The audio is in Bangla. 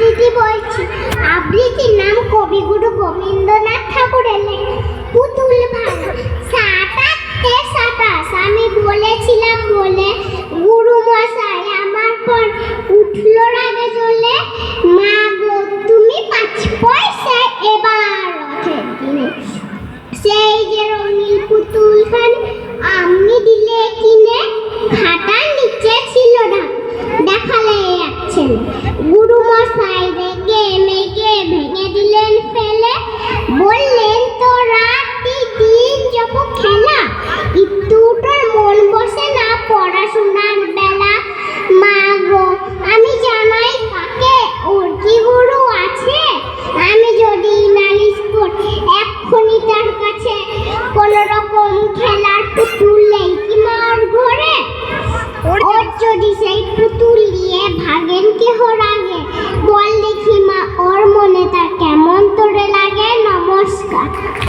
আবৃত্তি বলছি আবৃত্তির নাম কবিগুরু গোবিন্দনাথ ঠাকুরের পুতুল ভাঙা সাতাতে সাতাশ আমি বলেছিলাম বলে গুরু মশাই আমার পর উঠল রাগে চলে মা গো, তুমি পাঁচ পয়সা এবার সেই যে রঙিন পুতুল খান আমি দিলে কিনে, খাটার নিচে ছিল না দেখালে যাচ্ছেন গুরু বল